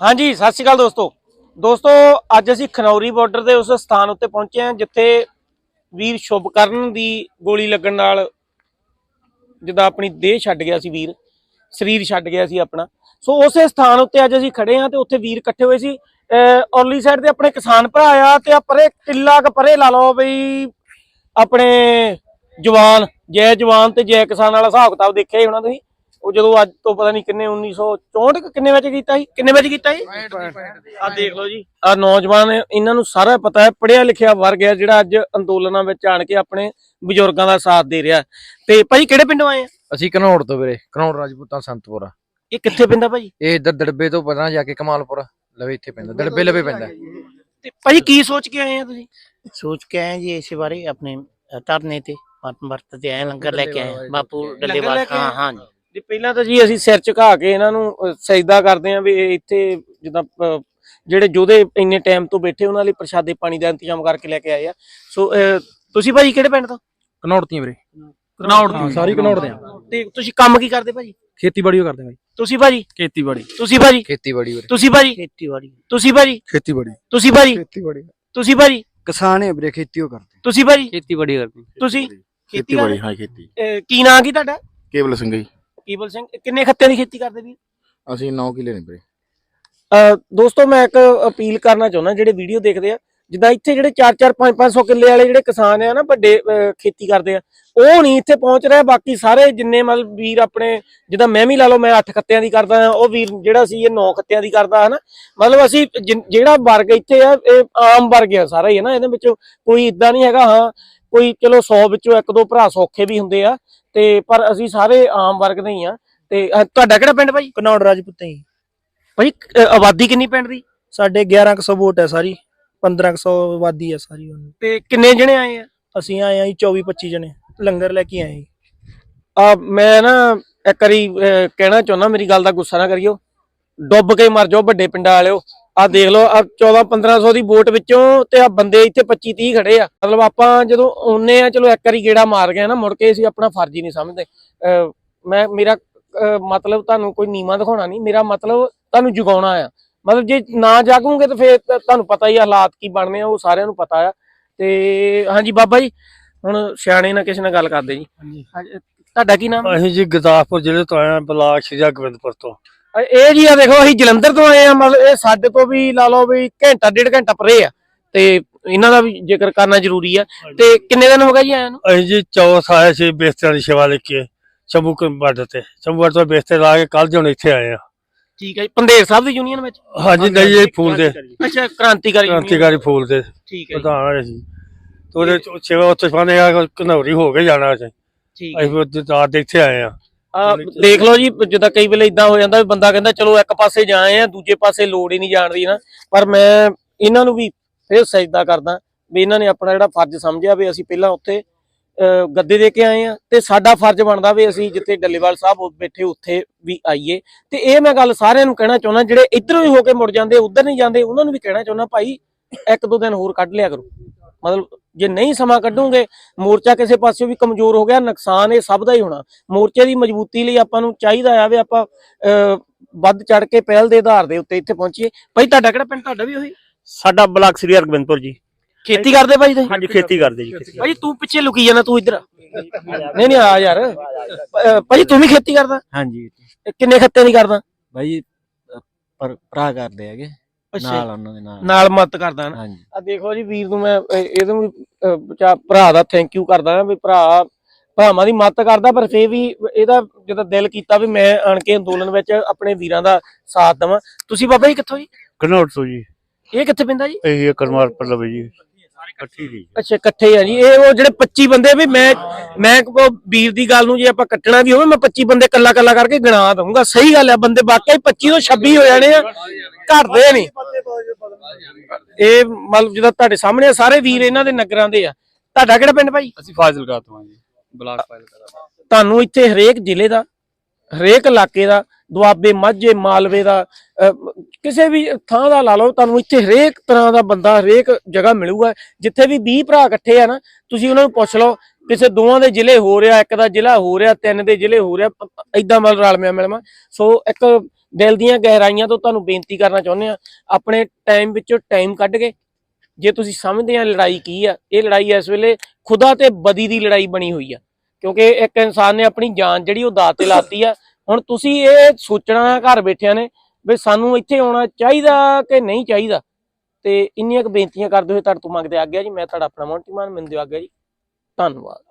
ਹਾਂਜੀ, ਸਤਿ ਸ਼੍ਰੀ ਅਕਾਲ ਦੋਸਤੋ। ਦੋਸਤੋ, ਅੱਜ ਅਸੀਂ ਖਨੌਰੀ ਬਾਰਡਰ ਦੇ ਉਸ ਸਥਾਨ ਉੱਤੇ ਪਹੁੰਚੇ ਹਾਂ, ਜਿੱਥੇ ਵੀਰ ਸ਼ੁਭਕਰਨ ਦੀ ਗੋਲੀ ਲੱਗਣ ਨਾਲ ਜਿੱਦਾਂ ਆਪਣੀ ਦੇਹ ਛੱਡ ਗਿਆ ਸੀ ਵੀਰ, ਸਰੀਰ ਛੱਡ ਗਿਆ ਸੀ ਆਪਣਾ। ਸੋ ਉਸੇ ਸਥਾਨ ਉੱਤੇ ਅੱਜ ਅਸੀਂ ਖੜੇ ਹਾਂ ਤੇ ਉੱਥੇ ਵੀਰ ਇਕੱਠੇ ਹੋਏ ਸੀ। ਅਹ, ਔਰਲੀ ਸਾਈਡ ਤੇ ਆਪਣੇ ਕਿਸਾਨ ਭਰਾ ਆ ਤੇ ਆ ਪਰੇ ਕਿੱਲਾ ਕ ਪਰੇ ਲਾ ਲਓ ਬਈ, ਆਪਣੇ ਜਵਾਨ, ਜੈ ਜਵਾਨ ਤੇ ਜੈ ਕਿਸਾਨ ਵਾਲਾ ਹਿਸਾਬ ਕਿਤਾਬ ਦੇਖਿਆ ਹੀ ਹੋਣਾ ਤੁਸੀਂ। ਉਹ ਜਦੋਂ ਅੱਜ ਤੋਂ ਪਤਾ ਨਹੀਂ ਕਿੰਨੇ 1964 ਕਿ ਕਿੰਨੇ ਵਿੱਚ ਕੀਤਾ ਸੀ? ਕਿੰਨੇ ਵਿੱਚ ਕੀਤਾ ਸੀ? ਆ ਦੇਖ ਲਓ ਜੀ ਆ ਨੌਜਵਾਨ ਇਹਨਾਂ ਨੂੰ ਸਾਰਾ ਪਤਾ ਹੈ ਪੜਿਆ ਲਿਖਿਆ ਵਰਗ ਹੈ ਜਿਹੜਾ ਅੱਜ ਅੰਦੋਲਨਾਂ ਵਿੱਚ ਆਣ ਕੇ ਆਪਣੇ ਬਜ਼ੁਰਗਾਂ ਦਾ ਸਾਥ ਦੇ ਰਿਹਾ ਤੇ ਭਾਈ ਕਿਹੜੇ ਪਿੰਡੋਂ ਆਏ ਆ? ਅਸੀਂ ਘਨੌੜ ਤੋਂ ਵੀਰੇ ਘਨੌੜ ਰਾਜਪੂਤਾਂ ਸੰਤਪੁਰਾ ਇਹ ਕਿੱਥੇ ਪੈਂਦਾ ਭਾਈ? ਇਹ ਇੱਧਰ ਦੜਬੇ ਤੋਂ ਪਤਾ ਜਾ ਕੇ ਕਮਾਲਪੁਰ ਲਵੇ ਇੱਥੇ ਪੈਂਦਾ ਦੜਬੇ ਲਵੇ ਪੈਂਦਾ। ਤੇ ਭਾਈ ਕੀ ਸੋਚ ਕੇ ਆਏ ਆ ਤੁਸੀਂ? ਸੋਚ ਕੇ ਆਏ ਜੀ ਇਸੇ ਬਾਰੇ ਆਪਣੇ ਧਰਨੇ ਤੇ ਵਰਤ ਤੇ ਆਏ ਲੰਗਰ ਲੈ ਕੇ ਆਏ ਬਾਪੂ ਡੱਲੇਵਾਲ ਹਾਂ? ਹਾਂ ਜੀ। ਜੀ ਪਹਿਲਾਂ ਤਾਂ ਜੀ ਅਸੀਂ ਸਿਰ ਝੁਕਾ ਕੇ ਇਹਨਾਂ ਨੂੰ ਸਜਦਾ ਕਰਦੇ ਆਂ ਵੀ ਇੱਥੇ ਜਿੱਦਾਂ ਜਿਹੜੇ ਯੋਧੇ ਇੰਨੇ ਟਾਈਮ ਤੋਂ ਬੈਠੇ ਉਹਨਾਂ ਲਈ ਪ੍ਰਸ਼ਾਦੇ ਪਾਣੀ ਦਾ ਇੰਤਜ਼ਾਮ ਕਰਕੇ ਲੈ ਕੇ ਆਏ ਆ। ਸੋ ਤੁਸੀਂ ਭਾਈ ਕਿਹੜੇ ਪਿੰਡ ਤੋਂ? ਘਨੌੜ ਤੀ ਵੀਰੇ। ਘਨੌੜ ਤੋਂ। ਸਾਰੀ ਘਨੌੜ ਦੇ ਆ ਤੇ ਤੁਸੀਂ ਕੰਮ ਕੀ ਕਰਦੇ ਭਾਜੀ? ਖੇਤੀਬਾੜੀ ਕਰਦੇ ਬਾਈ ਤੁਸੀਂ ਭਾਜੀ? ਖੇਤੀਬਾੜੀ। ਤੁਸੀਂ ਭਾਜੀ? ਖੇਤੀਬਾੜੀ ਵੀਰੇ। ਤੁਸੀਂ ਭਾਜੀ? ਖੇਤੀਬਾੜੀ। ਤੁਸੀਂ ਭਾਜੀ? ਖੇਤੀਬਾੜੀ। ਤੁਸੀਂ ਭਾਜੀ? ਖੇਤੀਬਾੜੀ। ਤੁਸੀਂ ਭਾਜੀ? ਕਿਸਾਨ ਹੈ ਵੀਰੇ ਖੇਤੀ ਉਹ ਕਰਦੇ। ਤੁਸੀਂ ਭਾਜੀ? ਖੇਤੀਬਾੜੀ ਕਰਦੇ। ਤੁਸੀਂ? ਖੇਤੀਬਾੜੀ ਹਾਂ ਖੇਤੀ। ਕੀ ਨਾਂ ਕੀ ਤੁਹਾਡਾ? ਕੇਵਲ ਸਿੰਘ ਜੀ। ਕੀਬਲ ਸਿੰਘ ਕਿੰਨੇ ਖੱਤਿਆਂ ਦੀ ਖੇਤੀ ਕਰਦੇ ਵੀਰ? ਅਸੀਂ 9 ਕਿੱਲੇ ਨੇ ਵੀਰੇ। ਅਹ ਦੋਸਤੋ ਮੈਂ ਇੱਕ ਅਪੀਲ ਕਰਨਾ ਚਾਹੁੰਦਾ ਜਿਹੜੇ ਵੀਡੀਓ ਦੇਖਦੇ ਆ ਜਿੱਦਾਂ ਇੱਥੇ ਜਿਹੜੇ 4-4 5-500 ਕਿੱਲੇ ਵਾਲੇ ਜਿਹੜੇ ਕਿਸਾਨ ਆ ਨਾ ਵੱਡੇ ਖੇਤੀ ਕਰਦੇ ਆ ਉਹ ਨਹੀਂ ਇੱਥੇ ਪਹੁੰਚ ਰਿਹਾ ਬਾਕੀ ਸਾਰੇ ਜਿੰਨੇ ਮਤਲਬ ਵੀਰ ਆਪਣੇ ਜਿੱਦਾਂ ਮੈਂ ਵੀ ਲਾ ਲਓ ਮੈਂ 8 ਖੱਤਿਆਂ ਦੀ ਕਰਦਾ ਆ ਉਹ ਵੀਰ ਜਿਹੜਾ ਸੀ ਇਹ 9 ਖੱਤਿਆਂ ਦੀ ਕਰਦਾ ਹਨਾ। ਮਤਲਬ ਅਸੀਂ ਜਿਨ- ਜਿਹੜਾ ਵਰਗ ਇੱਥੇ ਆ ਇਹ ਆਮ ਵਰਗ ਆ ਸਾਰਾ ਹੀ ਹੈ ਨਾ ਇਹਦੇ ਵਿੱਚੋਂ ਕੋਈ ਇਦਾਂ ਨਹੀਂ ਹੈਗਾ ਹਾਂ ਕੋਈ ਚਲੋ 100 ਵਿੱਚੋਂ ਇੱਕ ਦੋ ਭਰਾ ਸੌਖੇ ਵੀ ਹੁੰਦੇ ਆ ਤੇ ਪਰ ਅਸੀਂ ਸਾਰੇ ਆਮ ਵਰਗ ਦੇ ਹੀ ਆ। ਤੇ ਅਹ, ਤੁਹਾਡਾ ਕਿਹੜਾ ਪਿੰਡ ਭਾਈ ਕਨੌੜ ਰਾਜਪੂਤਾਂ ਹੀ ਭਾਈ ਅਹ, ਆਬਾਦੀ ਕਿੰਨੀ ਪਿੰਡ ਦੀ? ਸਾਡੇ 1100 ਵੋਟ ਹੈ ਸਾਰੀ 1500 ਆਬਾਦੀ ਹੈ ਸਾਰੀ ਹੁਣ। ਤੇ ਕਿੰਨੇ ਜਣੇ ਆਏ ਆ? ਅਸੀਂ ਆਏ ਆਂ ਜੀ 24 25 ਜਣੇ ਲੰਗਰ ਲੈ ਕੇ ਆਏ ਜੀ। ਆ ਮੈਂ ਨਾ ਇੱਕ ਵਾਰੀ ਅਹ, ਕਹਿਣਾ ਚਾਹੁੰਦਾ ਮੇਰੀ ਗੱਲ ਦਾ ਗੁੱਸਾ ਨਾ ਕਰਿਓ। ਡੁੱਬ ਕੇ ਮਰ ਜਾਓ ਵੱਡੇ ਪਿੰਡਾਂ ਵਾਲਿਓ। ਆ ਦੇਖ ਲਓ ਆ 14 1500 ਦੀ ਵੋਟ ਵਿੱਚੋਂ ਤੇ ਆ ਬੰਦੇ ਇੱਥੇ 25 30 ਖੜੇ ਆ। ਮਤਲਬ ਆਪਾਂ ਜਦੋਂ ਆਉਨੇ ਆ ਚਲੋ ਇੱਕ ਵਾਰੀ ਗੇੜਾ ਮਾਰ ਗਏ ਨਾ ਮੁੜ ਕੇ ਅਸੀਂ ਆਪਣਾ ਫਰਜ਼ ਹੀ ਨਹੀਂ ਸਮਝਦੇ। ਮੈਂ ਮੇਰਾ ਮਤਲਬ ਤੁਹਾਨੂੰ ਕੋਈ ਨੀਵਾ ਦਿਖਾਉਣਾ ਨਹੀਂ ਮੇਰਾ ਮਤਲਬ ਤੁਹਾਨੂੰ ਜਗਾਉਣਾ ਆ। ਮਤਲਬ ਜੇ ਨਾ ਜਾਗੋਗੇ ਤਾਂ ਫੇਰ ਤੁਹਾਨੂੰ ਪਤਾ ਹੀ ਆ ਹਾਲਾਤ ਕੀ ਬਣਨੇ ਆ ਉਹ ਸਾਰਿਆਂ ਨੂੰ ਪਤਾ ਆ। ਤੇ ਹਾਂਜੀ ਬਾਬਾ ਜੀ ਹੁਣ ਸਿਆਣੇ ਨਾਲ ਕਿਸੇ ਨਾਲ ਗੱਲ ਕਰਦੇ ਜੀ। ਤੁਹਾਡਾ ਕੀ ਨਾਮ? ਅਸੀਂ ਜੀ ਗੁਰਦਾਸਪੁਰ ਜ਼ਿਲ੍ਹੇ ਤੋਂ ਆਏ ਹਾਂ ਬਲਾਕ ਸ਼੍ਰੀ ਗੋਬਿੰਦਪੁਰ ਤੋਂ। ਇਹ ਜੀ ਆ ਦੇਖੋ ਅਸੀਂ ਜਲੰਧਰ ਤੋਂ ਆਏ ਆ ਮਤਲਬ ਇਹ ਸਾਡੇ ਤੋਂ ਵੀ ਲਾ ਲਓ ਵੀ ਘੰਟਾ ਡੇਢ ਘੰਟਾ ਪਰੇ ਆ। ਤੇ ਇਹਨਾਂ ਦਾ ਵੀ ਜ਼ਿਕਰ ਕਰਨਾ ਜ਼ਰੂਰੀ ਆ। ਤੇ ਕਿੰਨੇ ਦਿਨ ਹੋ ਗਏ ਜੀ ਆਇਆਂ ਨੂੰ? ਅਸੀਂ ਜੀ ਚੌਥ ਆਏ ਸੀ ਬਿਸਤਰਿਆਂ ਦੀ ਸੇਵਾ ਲੈ ਕੇ ਸ਼ੰਭੂ ਬਾਰਡਰ ਤੇ। ਸ਼ੰਭੂ ਤੋਂ ਬਿਸਤਰੇ ਲਾ ਕੇ ਕੱਲ ਹੁਣ ਇੱਥੇ ਆਏ ਆ। ਠੀਕ ਹੈ ਜੀ ਪੰਦੇਰ ਸਾਹਿਬ ਦੀ ਯੂਨੀਅਨ ਵਿੱਚ? ਹਾਂਜੀ ਨਹੀਂ ਇਹ ਫੂਲ ਦੇ। ਅੱਛਾ ਕ੍ਰਾਂਤੀਕਾਰੀ ਕ੍ਰਾਂਤੀਕਾਰੀ ਫੂਲ ਦੇ ਠੀਕ ਹੈ ਪ੍ਰਧਾਨ ਆਏ ਸੀ। ਤੇ ਉਹਦੇ ਸੇਵਾ ਉੱਥੇ ਫਾਨੇ ਆ ਘਨੌਰੀ ਹੋ ਕੇ ਜਾਣਾ ਅਸੀਂ। ਠੀਕ ਹੈ ਅਸੀਂ ਫਿਰ ਰਾਤ ਦੇ ਇੱਥੇ ਆਏ ਆ। ਦੇਖ ਲਓ ਜੀ ਜਿੱਦਾਂ ਕਈ ਵੇਲੇ ਇਦਾਂ ਹੋ ਜਾਂਦਾ ਵੀ ਬੰਦਾ ਕਹਿੰਦਾ ਚਲੋ ਇੱਕ ਪਾਸੇ ਜਾਏ ਆ ਦੂਜੇ ਪਾਸੇ ਲੋੜ ਹੀ ਨਹੀਂ ਜਾਣ ਦੀ ਨਾ। ਪਰ ਮੈਂ ਇਹਨਾਂ ਨੂੰ ਵੀ ਫਿਰ ਸਜਦਾ ਕਰਦਾ ਵੀ ਇਹਨਾਂ ਨੇ ਆਪਣਾ ਜਿਹੜਾ ਫਰਜ਼ ਸਮਝਿਆ ਵੀ ਅਸੀਂ ਪਹਿਲਾਂ ਉੱਥੇ ਗੱਦੇ ਦੇ ਕੇ ਆਏ ਆ ਤੇ ਸਾਡਾ ਫਰਜ਼ ਬਣਦਾ ਵੀ ਅਸੀਂ ਜਿੱਥੇ ਡੱਲੇਵਾਲ ਸਾਹਿਬ ਉਹ ਬੈਠੇ ਉੱਥੇ ਵੀ ਆਈਏ। ਤੇ ਇਹ ਮੈਂ ਗੱਲ ਸਾਰਿਆਂ ਨੂੰ ਕਹਿਣਾ ਚਾਹੁੰਦਾ ਜਿਹੜੇ ਇੱਧਰੋਂ ਹੀ ਹੋ ਕੇ ਮੁੜ ਜਾਂਦੇ ਉੱਧਰ ਨਹੀਂ ਜਾਂਦੇ ਉਹਨਾਂ ਨੂੰ ਵੀ ਕਹਿਣਾ ਚਾਹੁੰਦਾ ਭਾਈ ਇੱਕ ਦੋ ਦਿਨ ਹੋਰ ਕੱਢ ਲਿਆ ਕਰੋ। ਮਤਲਬ ਜੇ ਨਹੀਂ ਸਮਾਂ ਕੱਢੋਗੇ ਮੋਰਚਾ ਕਿਸੇ ਪਾਸਿਓਂ ਵੀ ਕਮਜ਼ੋਰ ਹੋ ਗਿਆ ਨੁਕਸਾਨ ਇਹ ਸਭ ਦਾ ਹੀ ਹੋਣਾ। ਮੋਰਚੇ ਦੀ ਮਜ਼ਬੂਤੀ ਲਈ ਆਪਾਂ ਨੂੰ ਚਾਹੀਦਾ ਆ ਵੀ ਆਪਾਂ ਵੱਧ ਚੜ ਕੇ ਪਹਿਲ ਦੇ ਆਧਾਰ ਦੇ ਉੱਤੇ ਇੱਥੇ ਪਹੁੰਚੀਏ। ਭਾਈ ਤੁਹਾਡਾ ਕਿਹੜਾ ਪਿੰਡ ਤੁਹਾਡਾ ਵੀ ਉਹੀ? ਸਾਡਾ ਬਲਾਕ ਸ੍ਰੀ ਹਰਗੋਬਿੰਦਪੁਰ ਜੀ। ਖੇਤੀ ਕਰਦੇ ਭਾਈ ਤੁਸੀਂ? ਹਾਂਜੀ ਖੇਤੀ ਕਰਦੇ ਜੀ ਭਾਈ ਤੂੰ ਪਿੱਛੇ ਲੁਕੀ ਜਾਣਾ ਤੂੰ ਇੱਧਰ। ਨਹੀਂ ਨਹੀਂ ਆ ਯਾਰ। ਭਾਈ ਤੂੰ ਵੀ ਖੇਤੀ ਕਰਦਾ? ਹਾਂਜੀ। ਇਹ ਕਿੰਨੇ ਖੱਤੇ ਦੀ ਕਰਦਾ? ਪਰ ਭਰਾ ਕਰਦੇ ਹੈਗੇ। ਨਾਲ ਉਹਨਾਂ ਦੇ ਨਾਲ। ਨਾਲ ਮਦਦ ਕਰਦਾ ਨਾ। ਹਾਂਜੀ। ਆ ਦੇਖੋ ਜੀ ਵੀਰ ਨੂੰ ਮੈਂ ਇਹ- ਇਹਨੂੰ ਵੀ ਅਹ, ਬਚਾ ਭਰਾ ਦਾ ਥੈਂਕ ਯੂ ਕਰਦਾ ਹਾਂ ਵੀ ਭਰਾ ਭਰਾਵਾਂ ਦੀ ਮਦਦ ਕਰਦਾ ਪਰ ਫੇਰ ਵੀ ਇਹਦਾ ਜਦੋਂ ਦਿਲ ਕੀਤਾ ਵੀ ਮੈਂ ਆਣ ਕੇ ਅੰਦੋਲਨ ਵਿੱਚ ਆਪਣੇ ਵੀਰਾਂ ਦਾ ਸਾਥ ਦੇਵਾਂ। ਤੁਸੀਂ ਬਾਬਾ ਜੀ ਕਿੱਥੋਂ ਜੀ? ਘਨੌੜ ਤੋਂ ਜੀ। ਇਹ ਕਿੱਥੇ ਪੈਂਦਾ ਜੀ? ਇਹ ਕਰਮਾਲ ਪਰ ਲਵੇ ਜੀ। ਇਕੱਠੀ ਜੀ। ਅੱਛਾ ਇਕੱਠੇ ਆ ਜੀ। ਇਹ ਉਹ ਜਿਹੜੇ 25 ਬੰਦੇ ਵੀ ਮੈਂ ਮੈਂ ਉਹ ਵੀਰ ਦੀ ਗੱਲ ਨੂੰ ਜੇ ਆਪਾਂ ਕੱਟਣਾ ਵੀ ਹੋਵੇ ਮੈਂ 25 ਬੰਦੇ ਕੱਲਾ ਕੱਲਾ ਕਰਕੇ ਗਿਣਾ ਦਊਂਗਾ। ਸਹੀ ਗੱਲ ਹੈ ਬੰਦੇ ਵਾਕਈ 25 ਤੋਂ 26 ਹੋ ਜਾਣੇ ਆ। ਘਟਦੇ ਨਹੀਂ। ਇਹ ਮਤਲਬ ਜਿਹਦਾ ਤੁਹਾਡੇ ਸਾਹਮਣੇ ਆ, ਸਾਰੇ ਵੀਰ ਇਹਨਾਂ ਦੇ ਨਗਰਾਂ ਦੇ ਆ। ਤੁਹਾਡਾ ਕਿਹੜਾ ਪਿੰਡ ਭਾਈ? ਅਸੀਂ ਫਾਜ਼ਿਲਕਾ ਤੋਂ ਆ ਜੀ ਬਲਾਕ ਫਾਜ਼ਿਲਕਾ ਤੁਹਾਨੂੰ ਇੱਥੇ ਹਰੇਕ ਜ਼ਿਲ੍ਹੇ ਦਾ ਹਰੇਕ ਇਲਾਕੇ ਦਾ ਦੁਆਬੇ ਮਾਝੇ ਮਾਲਵੇ ਦਾ ਕਿਸੇ ਵੀ ਥਾਂ ਦਾ ਲਾ ਲਓ ਤੁਹਾਨੂੰ ਇੱਥੇ ਹਰੇਕ ਤਰ੍ਹਾਂ ਦਾ ਬੰਦਾ ਹਰੇਕ ਜਗ੍ਹਾ ਮਿਲੂਗਾ। ਜਿੱਥੇ ਵੀ 20 ਭਰਾ ਇਕੱਠੇ ਆ ਨਾ ਤੁਸੀਂ ਉਹਨਾਂ ਨੂੰ ਪੁੱਛ ਲਓ ਕਿਸੇ ਦੋਵਾਂ ਦੇ ਜ਼ਿਲ੍ਹੇ ਹੋ ਰਿਹਾ, ਇੱਕ ਦਾ ਜ਼ਿਲ੍ਹਾ ਹੋ ਰਿਹਾ, ਤਿੰਨ ਦੇ ਜ਼ਿਲ੍ਹੇ ਹੋ ਰਿਹਾ ਐਦਾਂ ਮਤਲਬ ਰਲ ਮਿਆ ਮਿਲਵਾ ਸੋ ਇੱਕ ਦਿਲ ਦੀਆਂ ਗਹਿਰਾਈਆਂ ਤੋਂ ਤੁਹਾਨੂੰ ਬੇਨਤੀ ਕਰਨਾ ਚਾਹੁੰਦੇ ਆ ਆਪਣੇ ਟਾਈਮ ਵਿੱਚੋਂ ਟਾਈਮ ਕੱਢ ਕੇ, ਜੇ ਤੁਸੀਂ ਸਮਝਦੇ ਆ ਲੜਾਈ ਕੀ ਆ, ਇਹ ਲੜਾਈ ਇਸ ਵੇਲੇ ਖੁਦਾ ਤੇ ਬਦੀ ਦੀ ਲੜਾਈ ਬਣੀ ਹੋਈ ਆ। ਕਿਉਂਕਿ ਇੱਕ ਇਨਸਾਨ ਨੇ ਆਪਣੀ ਜਾਨ ਜਿਹੜੀ ਉਹ ਦਾਅ ਤੇ ਲਾਤੀ ਆ। ਹੁਣ ਤੁਸੀਂ ਇਹ ਸੋਚਣਾ ਘਰ ਬੈਠਿਆਂ ਨੇ, ਵੀ ਸਾਨੂੰ ਇੱਥੇ ਆਉਣਾ ਚਾਹੀਦਾ ਕਿ ਨਹੀਂ ਚਾਹੀਦਾ? ਤੇ ਇੰਨੀਆਂ ਕੁ ਬੇਨਤੀਆਂ ਕਰਦੇ ਹੋਏ ਤੁਹਾਡੇ ਤੋਂ ਮੰਗਦੇ ਆ ਗਿਆ ਜੀ, ਮੈਂ ਤੁਹਾਡਾ ਆਪਣਾ ਮੌਂਟੀ ਮਾਨ ਮਿੰਦੇ ਆ ਗਿਆ ਜੀ। ਧੰਨਵਾਦ।